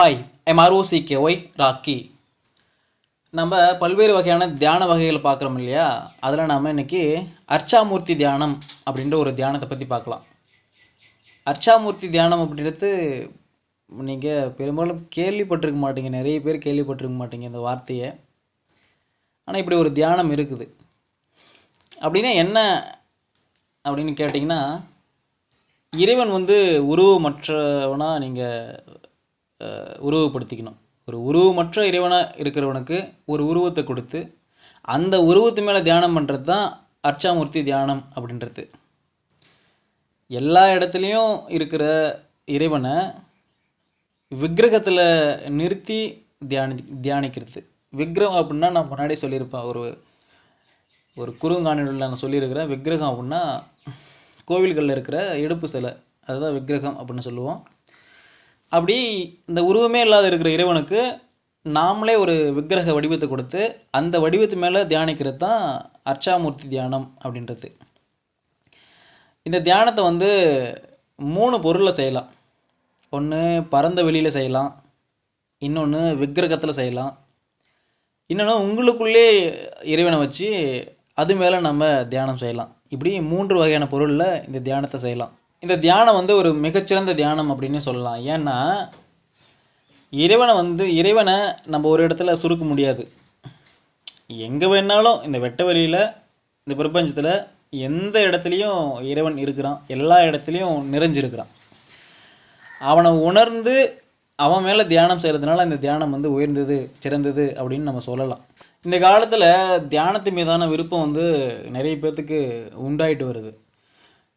Hi M Y rakhi நம்ம பல்வேறு வகையான தியான வகைகள் பார்க்குறோம் இல்லையா? அதில் நாம் இன்றைக்கி அர்ச்சாமூர்த்தி தியானம் அப்படின்ற ஒரு தியானத்தை பற்றி பார்க்கலாம். அர்ச்சாமூர்த்தி தியானம் அப்படின்றது நீங்கள் பெரும்பாலும் கேள்விப்பட்டிருக்க மாட்டீங்க. நிறைய பேர் கேள்விப்பட்டிருக்க மாட்டீங்க இந்த வார்த்தையை. ஆனால் இப்படி ஒரு தியானம் இருக்குது. அப்படின்னா என்ன அப்படின்னு கேட்டிங்கன்னா இறைவன் வந்து உருவமற்றவனாக நீங்கள் உருவப்படுத்திக்கணும் ஒரு உருவமற்ற இறைவனாக இருக்கிறவனுக்கு ஒரு உருவத்தை கொடுத்து அந்த உருவத்து மேலே தியானம் பண்ணுறது தான் அர்ச்சாமூர்த்தி தியானம் அப்படின்றது. எல்லா இடத்துலையும் இருக்கிற இறைவனை விக்கிரகத்தில் நிறுத்தி தியானி தியானிக்கிறது. விக்கிரகம் அப்படின்னா நான் முன்னாடி சொல்லியிருப்பேன். ஒரு ஒரு குறுங்காணிகளில் நான் சொல்லியிருக்கிறேன். விக்கிரகம் அப்படின்னா கோவில்களில் இருக்கிற எடுப்பு சிலை. அதுதான் விக்கிரகம் அப்படின்னு சொல்லுவோம். அப்படி இந்த உருவமே இல்லாத இருக்கிற இறைவனுக்கு நாமளே ஒரு விக்கிரக வடிவத்தை கொடுத்து அந்த வடிவத்து மேலே தியானிக்கிறது தான் அர்ச்சாமூர்த்தி தியானம் அப்படின்றது. இந்த தியானத்தை வந்து மூணு பொருளில் செய்யலாம். ஒன்று பரந்த வெளியில் செய்யலாம். இன்னொன்று விக்கிரகத்தில் செய்யலாம். இன்னொன்று உங்களுக்குள்ளே இறைவனை வச்சு அது மேலே நம்ம தியானம் செய்யலாம். இப்படி மூன்று வகையான பொருளில் இந்த தியானத்தை செய்யலாம். இந்த தியானம் வந்து ஒரு மிகச்சிறந்த தியானம் அப்படின்னு சொல்லலாம். ஏன்னா இறைவனை வந்து இறைவனை நம்ம ஒரு இடத்துல சுருக்க முடியாது. எங்கே வேணாலும் இந்த வெட்ட வெளியில் இந்த பிரபஞ்சத்தில் எந்த இடத்துலையும் இறைவன் இருக்கிறான். எல்லா இடத்துலையும் நிறைஞ்சிருக்கிறான். அவனை உணர்ந்து அவன் மேலே தியானம் செய்கிறதுனால இந்த தியானம் வந்து உயர்ந்தது சிறந்தது அப்படின்னு நம்ம சொல்லலாம். இந்த காலத்தில் தியானத்து மீதான விருப்பம் வந்து நிறைய பேர்த்துக்கு உண்டாயிட்டு வருது.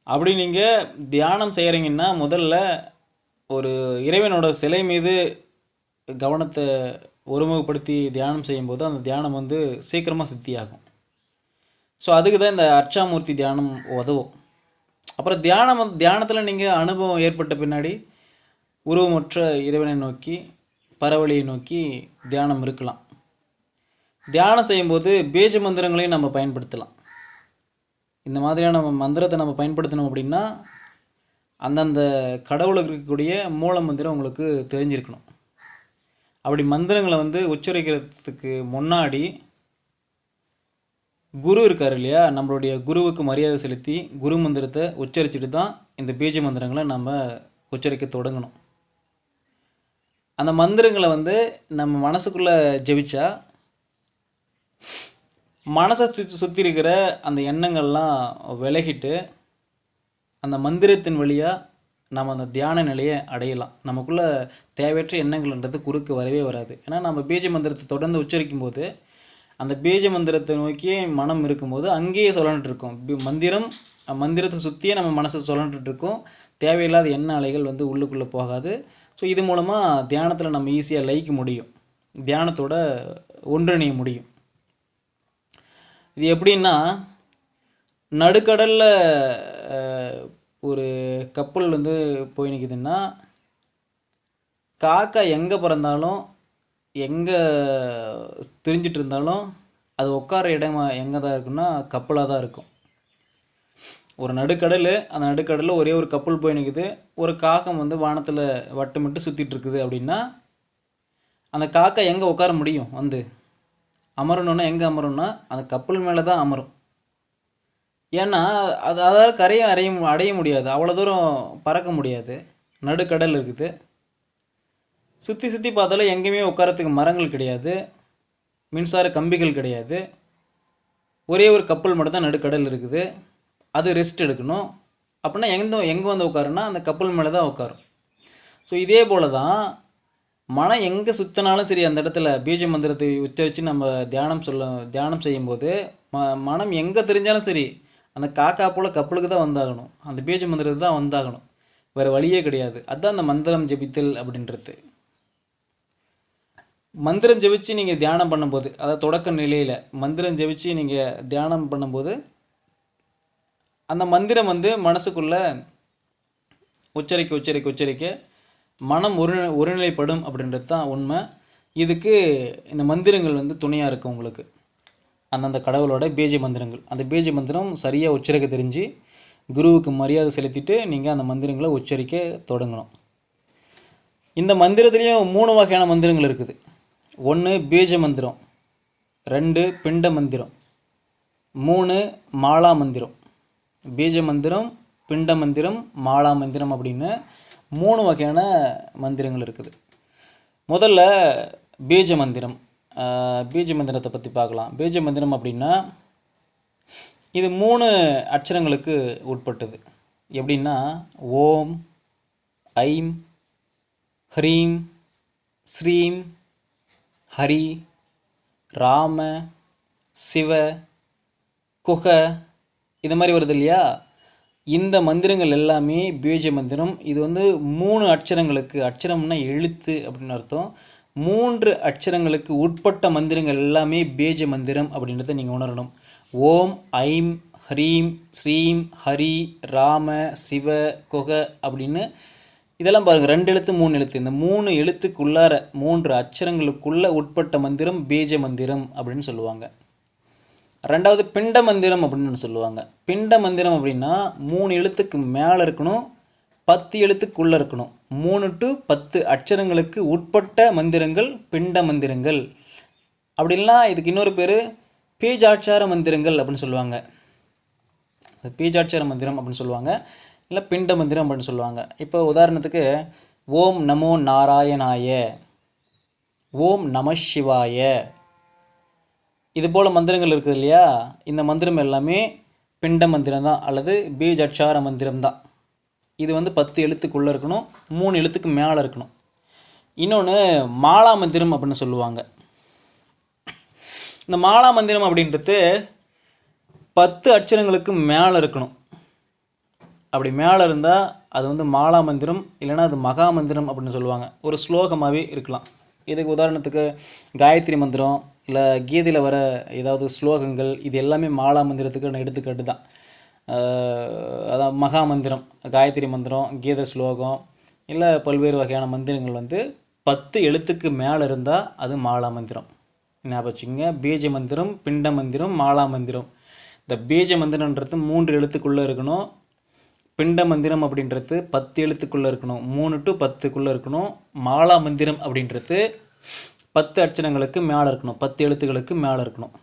அப்படி நீங்கள் தியானம் செய்கிறீங்கன்னா முதல்ல ஒரு இறைவனோட சிலை மீது கவனத்தை ஒருமுகப்படுத்தி தியானம் செய்யும்போது அந்த தியானம் வந்து சீக்கிரமாக சித்தியாகும். ஸோ அதுக்கு தான் இந்த அர்ச்சாமூர்த்தி தியானம் உதவும். அப்புறம் தியானம் தியானத்தில் நீங்கள் அனுபவம் ஏற்பட்ட பின்னாடி உருவமற்ற இறைவனை நோக்கி பரவழியை நோக்கி தியானம் இருக்கலாம். தியானம் செய்யும்போது பேஜ மந்திரங்களையும் நம்ம பயன்படுத்தலாம். இந்த மாதிரியான நம்ம மந்திரத்தை நம்ம பயன்படுத்தணும் அப்படின்னா அந்தந்த கடவுளுக்கு இருக்கக்கூடிய மூல மந்திரம் உங்களுக்கு தெரிஞ்சிருக்கணும். அப்படி மந்திரங்களை வந்து உச்சரிக்கிறதுக்கு முன்னாடி குரு இருக்கார் இல்லையா? நம்மளுடைய குருவுக்கு மரியாதை செலுத்தி குரு மந்திரத்தை உச்சரிச்சுட்டு தான் இந்த பீஜ மந்திரங்களை நம்ம உச்சரிக்க தொடங்கணும். அந்த மந்திரங்களை வந்து நம்ம மனசுக்குள்ளே ஜெபிச்சா மனசை சுற்றி சுற்றி இருக்கிற அந்த எண்ணங்கள்லாம் விலகிட்டு அந்த மந்திரத்தின் வழியாக நம்ம அந்த தியான நிலையை அடையலாம். நமக்குள்ளே தேவையற்ற எண்ணங்கள்ன்றது குறுக்கு வரவே வராது. ஏன்னா நம்ம பீஜ மந்திரத்தை தொடர்ந்து உச்சரிக்கும் போது அந்த பீஜ மந்திரத்தை நோக்கியே மனம் இருக்கும்போது அங்கேயே சொல்லன்ட்டு இருக்கும். மந்திரம் மந்திரத்தை சுற்றியே நம்ம மனசை சொல்லன்ட்டு இருக்கும். தேவையில்லாத எண்ண அலைகள் வந்து உள்ளுக்குள்ளே போகாது. ஸோ இது மூலமாக தியானத்தில் நம்ம ஈஸியாக லயிக்க முடியும். தியானத்தோட ஒன்றிணைய முடியும். இது எப்படின்னா நடுக்கடலில் ஒரு கப்பல் வந்து போய் நிற்குதுன்னா காக்கா எங்கே பிறந்தாலும் எங்கே திரிஞ்சிட்டு இருந்தாலும் அது உட்கார இடம் எங்கே தான் இருக்குன்னா கப்பலாக தான் இருக்கும். ஒரு நடுக்கடல் அந்த நடுக்கடலில் ஒரே ஒரு கப்பல் போய் நிற்குது ஒரு காகம் வந்து வானத்தில் வட்டமிட்டு சுற்றிட்டு இருக்குது அப்படின்னா அந்த காக்கா எங்கே உட்கார முடியும்? வந்து. அமரணும்னா எங்கே அமரும்னா அந்த கப்பல் மேலே தான் அமரும். ஏன்னா அது அதால் கரையை அறைய அடைய முடியாது. அவ்வளோ தூரம் பறக்க முடியாது. நடுக்கடல் இருக்குது. சுற்றி சுற்றி பார்த்தாலும் எங்கேயுமே உட்காரத்துக்கு மரங்கள் கிடையாது. மின்சார கம்பிகள் கிடையாது. ஒரே ஒரு கப்பல் மட்டும் தான் நடுக்கடல் இருக்குது. அது ரெஸ்ட் எடுக்கணும். அப்படின்னா எங்கே எங்கே வந்து உட்காருன்னா அந்த கப்பல் மேலே தான் உட்காரும். ஸோ இதே போல தான் மனம் எங்கே சுற்றினாலும் சரி அந்த இடத்துல பீஜ மந்திரத்தை உச்சரித்து நம்ம தியானம் சொல்ல தியானம் செய்யும்போது ம மனம் எங்கே தெரிஞ்சாலும் சரி அந்த காக்கா போல் கப்பலுக்கு தான் வந்தாகணும். அந்த பீஜ மந்திரத்தை தான் வந்தாகணும். வேறு வழியே கிடையாது. அதுதான் அந்த மந்திரம் ஜெபித்தல் அப்படின்றது. மந்திரம் ஜெபிச்சு நீங்கள் தியானம் பண்ணும்போது அதாவது தொடக்க நிலையில் மந்திரம் ஜெபிச்சு நீங்கள் தியானம் பண்ணும்போது அந்த மந்திரம் வந்து மனசுக்குள்ளே உச்சரிக்க உச்சரிக்க உச்சரிக்க மனம் ஒரு ஒருநிலைப்படும் அப்படின்றது தான் உண்மை. இதுக்கு இந்த மந்திரங்கள் வந்து துணையாக இருக்கும் உங்களுக்கு. அந்தந்த கடவுளோட பீஜ மந்திரங்கள். அந்த பீஜ மந்திரம் சரியாக உச்சரிக்க தெரிஞ்சு குருவுக்கு மரியாதை செலுத்திட்டு நீங்கள் அந்த மந்திரங்களை உச்சரிக்க தொடங்கணும். இந்த மந்திரத்துலேயும் மூணு வகையான மந்திரங்கள் இருக்குது. ஒன்று பீஜ மந்திரம் ரெண்டு பிண்ட மந்திரம் மூணு மாலா மந்திரம். பீஜ மந்திரம் பிண்ட மந்திரம் மாலா மந்திரம் அப்படின்னு மூணு வகையான மந்திரங்கள் இருக்குது. முதல்ல பீஜ மந்திரம். பீஜ மந்திரத்தை பற்றி பார்க்கலாம். பீஜ மந்திரம் அப்படின்னா இது மூணு அட்சரங்களுக்கு உட்பட்டது. எப்படின்னா ஓம் ஐம் ஹ்ரீம் ஸ்ரீம் ஹரி ராம சிவ குக இது மாதிரி வருது இல்லையா? இந்த மந்திரங்கள் எல்லாமே பீஜ மந்திரம். இது வந்து மூணு அட்சரங்களுக்கு அட்சரம்னா எழுத்து அப்படின்னு அர்த்தம். மூன்று அட்சரங்களுக்கு உட்பட்ட மந்திரங்கள் எல்லாமே பீஜ மந்திரம் அப்படின்றத நீங்கள் உணரணும். ஓம் ஐம் ஹ்ரீம் ஸ்ரீம் ஹரி ராம சிவ குக அப்படின்னு. இதெல்லாம் பாருங்கள் ரெண்டு எழுத்து மூணு எழுத்து. இந்த மூணு எழுத்துக்குள்ளார மூன்று அச்சரங்களுக்குள்ள உட்பட்ட மந்திரம் பீஜ மந்திரம் அப்படின்னு சொல்லுவாங்க. ரெண்டாவது பிண்ட மந்திரம் அப்படின்னு சொல்லுவாங்க. பிண்ட மந்திரம் அப்படின்னா மூணு எழுத்துக்கு மேலே இருக்கணும் பத்து எழுத்துக்குள்ளே இருக்கணும். மூணு டு பத்து அட்சரங்களுக்கு உட்பட்ட மந்திரங்கள் பிண்ட மந்திரங்கள். அப்படின்னா இதுக்கு இன்னொரு பேர் பீஜாட்சார மந்திரங்கள் அப்படின்னு சொல்லுவாங்க. பேஜாட்சார பீஜாட்சார மந்திரம் அப்படின்னு சொல்லுவாங்க. இல்லை பிண்ட மந்திரம் அப்படின்னு சொல்லுவாங்க. இப்போ உதாரணத்துக்கு ஓம் நமோ நாராயணாய ஓம் நம சிவாய இது போல் மந்திரங்கள் இருக்குது இல்லையா? இந்த மந்திரம் எல்லாமே பிண்ட மந்திரம் தான் அல்லது பீஜாட்சார மந்திரம் தான். இது வந்து பத்து எழுத்துக்குள்ளே இருக்கணும் மூணு எழுத்துக்கு மேலே இருக்கணும். இன்னொன்று மாலா மந்திரம் அப்படின்னு சொல்லுவாங்க. இந்த மாலா மந்திரம் அப்படின்றது பத்து அட்சரங்களுக்கு மேலே இருக்கணும். அப்படி மேலே இருந்தால் அது வந்து மாலா மந்திரம் இல்லைன்னா அது மகா மந்திரம் அப்படின்னு சொல்லுவாங்க. ஒரு ஸ்லோகமாகவே இருக்கலாம். இதுக்கு உதாரணத்துக்கு காயத்ரி மந்திரம் இல்லை கீதையில் வர ஏதாவது ஸ்லோகங்கள் இது எல்லாமே மாலா மந்திரத்துக்கு நான் எடுத்துக்காட்டு தான். அதான் மகா மந்திரம் காயத்ரி மந்திரம் கீத ஸ்லோகம் இல்லை பல்வேறு வகையான மந்திரங்கள் வந்து பத்து எழுத்துக்கு மேலே இருந்தால் அது மாலா மந்திரம். ஞாபகம் வச்சுக்கோங்க. பீஜ மந்திரம் பிண்ட மந்திரம் மாலா மந்திரம். இந்த பீஜ மந்திரன்றது மூன்று எழுத்துக்குள்ளே இருக்கணும். பிண்ட மந்திரம் அப்படின்றது பத்து எழுத்துக்குள்ளே இருக்கணும். மூணு டு பத்துக்குள்ளே இருக்கணும். மாலா மந்திரம் அப்படின்றது பத்து அட்சரங்களுக்கு மேலே இருக்கணும். பத்து எழுத்துக்களுக்கு மேலே இருக்கணும்.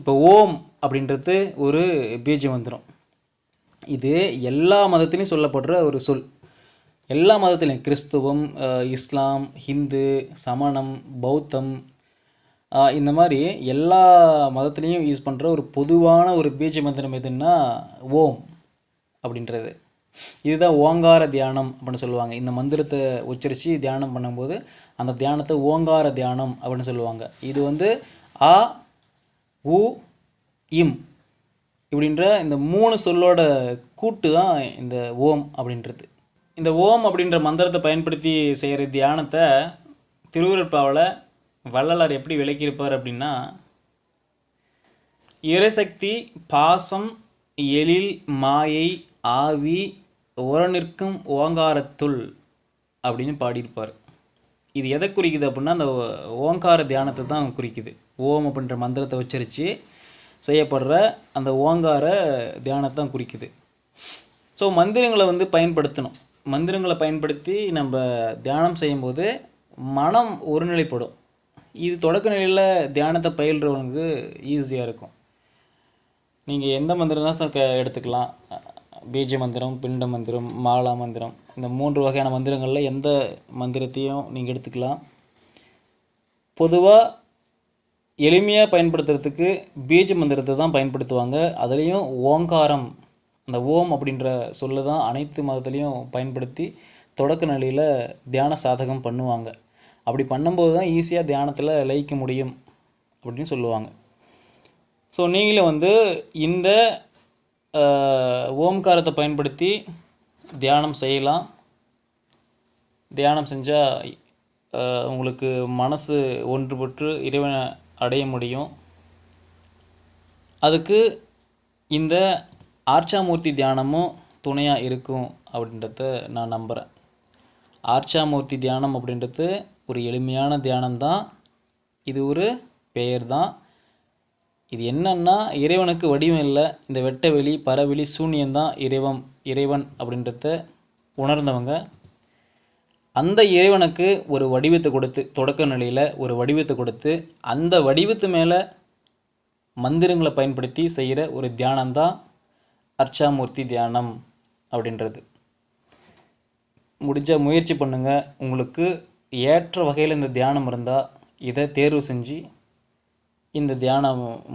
இப்போ ஓம் அப்படின்றது ஒரு பீஜ மந்திரம். இது எல்லா மதத்துலேயும் சொல்லப்படுற ஒரு சொல். எல்லா மதத்துலேயும் கிறிஸ்துவம் இஸ்லாம் ஹிந்து சமணம் பௌத்தம் இந்த மாதிரி எல்லா மதத்துலேயும் யூஸ் பண்ணுற ஒரு பொதுவான ஒரு பீஜ மந்திரம் எதுன்னா ஓம் அப்படின்றது. இதுதான் ஓங்கார தியானம் அப்படின்னு சொல்லுவாங்க. இந்த மந்திரத்தை உச்சரித்து தியானம் பண்ணும்போது அந்த தியானத்தை ஓங்கார தியானம் அப்படின்னு சொல்லுவாங்க. இது வந்து அ உ இம் இப்படின்ற இந்த மூணு சொல்லோட கூட்டு தான் இந்த ஓம் அப்படின்றது. இந்த ஓம் அப்படின்ற மந்திரத்தை பயன்படுத்தி செய்கிற தியானத்தை திருவிழப்பாவில் வள்ளலார் எப்படி விளக்கியிருப்பார் அப்படின்னா இறைசக்தி பாசம் எழில் மாயை ஆவி உரநிற்கும் ஓங்காரத்துள் அப்படின்னு பாடியிருப்பார். இது எதை குறிக்குது அப்படின்னா அந்த ஓ- ஓங்கார தியானத்தை தான் குறிக்குது. ஓம் அப்படின்ற மந்திரத்தை உச்சரித்து செய்யப்படுற அந்த ஓங்கார தியானத்தை தான் குறிக்குது. ஸோ மந்திரங்களை வந்து பயன்படுத்தணும். மந்திரங்களை பயன்படுத்தி நம்ம தியானம் செய்யும்போது மனம் ஒருநிலைப்படும். இது தொடக்க நிலையில் தியானத்தை பயில்றவங்களுக்கு ஈஸியாக இருக்கும். நீங்கள் எந்த மந்திரம் தான் க எடுத்துக்கலாம். பீஜ மந்திரம் பிண்ட மந்திரம் மாலா மந்திரம். இந்த மூன்று வகையான மந்திரங்களில் எந்த மந்திரத்தையும் நீங்கள் எடுத்துக்கலாம். பொதுவாக எளிமையாக பயன்படுத்துறதுக்கு பீஜ மந்திரத்தை தான் பயன்படுத்துவாங்க. அதுலேயும் ஓங்காரம் அந்த ஓம் அப்படின்ற சொல்ல தான் அனைத்து மதத்துலேயும் பயன்படுத்தி தொடக்க நிலையில் தியான சாதகம் பண்ணுவாங்க. அப்படி பண்ணும்போது தான் ஈஸியாக தியானத்தில் லயிக்க முடியும் அப்படின்னு சொல்லுவாங்க. ஸோ நீங்களும் வந்து இந்த ஓம்காரத்தை பயன்படுத்தி தியானம் செய்யலாம். தியானம் செஞ்சால் உங்களுக்கு மனசு ஒன்றுபட்டு இறைவனை அடைய முடியும். அதுக்கு இந்த ஆர்ச்சாமூர்த்தி தியானமும் துணையாக இருக்கும் அப்படின்றத நான் நம்புகிறேன் ஆர்ச்சாமூர்த்தி தியானம் அப்படின்றது ஒரு எளிமையான தியானம்தான். இது ஒரு பெயர் தான் இது என்னன்னா இறைவனுக்கு வடிவம் இல்லை. இந்த வெட்டவெளி பறவெளி பரவெளி சூன்யம்தான் இறைவன் இறைவன் அப்படின்றத உணர்ந்தவங்க. அந்த இறைவனுக்கு ஒரு வடிவத்தை கொடுத்து தொடக்க நிலையில் ஒரு வடிவத்தை கொடுத்து அந்த வடிவத்து மேலே மந்திரங்களை பயன்படுத்தி செய்கிற ஒரு தியானம்தான் அர்ச்சாமூர்த்தி தியானம் அப்படின்றது. முடிஞ்ச முயற்சி பண்ணுங்கள் உங்களுக்கு ஏற்ற வகையில் இந்த தியானம் இருந்தால் இதை தேர்வு செஞ்சு இந்த தியான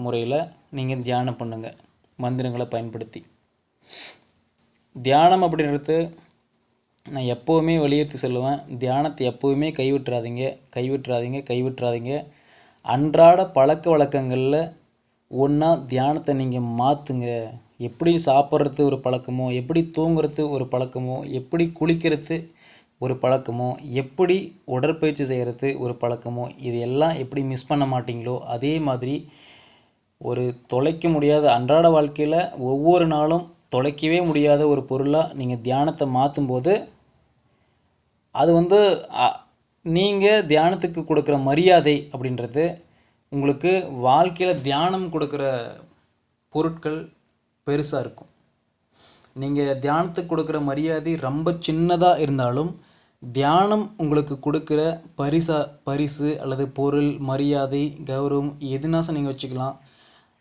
முறையில் நீங்கள் தியானம் பண்ணுங்கள் மந்திரங்களை பயன்படுத்தி. தியானம் அப்படின்றது நான் எப்போவுமே வலியுறுத்தி சொல்லுவேன். தியானத்தை எப்போவுமே கைவிட்டுறாதீங்க கைவிட்டுறாதீங்க கைவிட்டுறாதீங்க. அன்றாட பழக்க வழக்கங்களில் ஒன்றா தியானத்தை நீங்கள் மாற்றுங்க எப்படி சாப்பிட்றது ஒரு பழக்கமோ எப்படி தூங்குறது ஒரு பழக்கமோ எப்படி குளிக்கிறது ஒரு பழக்கமோ எப்படி உடற்பயிற்சி செய்கிறது ஒரு பழக்கமோ இது எல்லாம் எப்படி மிஸ் பண்ண மாட்டிங்களோ அதே மாதிரி ஒரு தொலைக்க முடியாத அன்றாட வாழ்க்கையில் ஒவ்வொரு நாளும் தொலைக்கவே முடியாத ஒரு பொருளாக நீங்கள் தியானத்தை மாற்றும்போது அது வந்து நீங்கள் தியானத்துக்கு கொடுக்குற மரியாதை அப்படின்றது உங்களுக்கு வாழ்க்கையில் தியானம் கொடுக்குற பொருட்கள் பெருசாக இருக்கும். நீங்கள் தியானத்துக்கு கொடுக்குற மரியாதை ரொம்ப சின்னதாக இருந்தாலும் தியானம் உங்களுக்கு கொடுக்குற பரிசா பரிசு அல்லது பொருள் மரியாதை கௌரவம் எதுனாச்சும் நீங்கள் வச்சுக்கலாம்.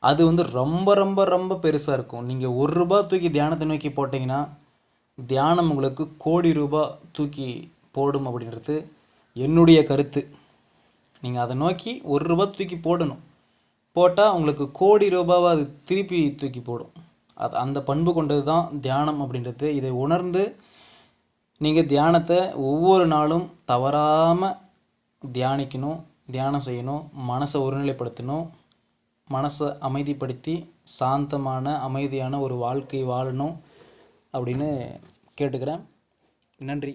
அது வந்து ரொம்ப ரொம்ப ரொம்ப பெருசாக இருக்கும். நீங்கள் ஒரு ரூபா தூக்கி தியானத்தை நோக்கி போட்டிங்கன்னா தியானம் உங்களுக்கு கோடி ரூபா தூக்கி போடும் அப்படின்றது என்னுடைய கருத்து. நீங்கள் அதை நோக்கி ஒரு ரூபா தூக்கி போடணும். போட்டால் உங்களுக்கு கோடி ரூபாவை அது திருப்பி தூக்கி போடும். அது அந்த பண்பு கொண்டது தான் தியானம் அப்படின்றது. இதை உணர்ந்து நீங்கள் தியானத்தை ஒவ்வொரு நாளும் தவறாமல் தியானிக்கணும் தியானம் செய்யணும் மனசை ஒருநிலைப்படுத்தணும் மனசை அமைதிப்படுத்தி சாந்தமான அமைதியான ஒரு வாழ்க்கை வாழணும் அப்படின்னு கேட்டுக்கிறேன். நன்றி.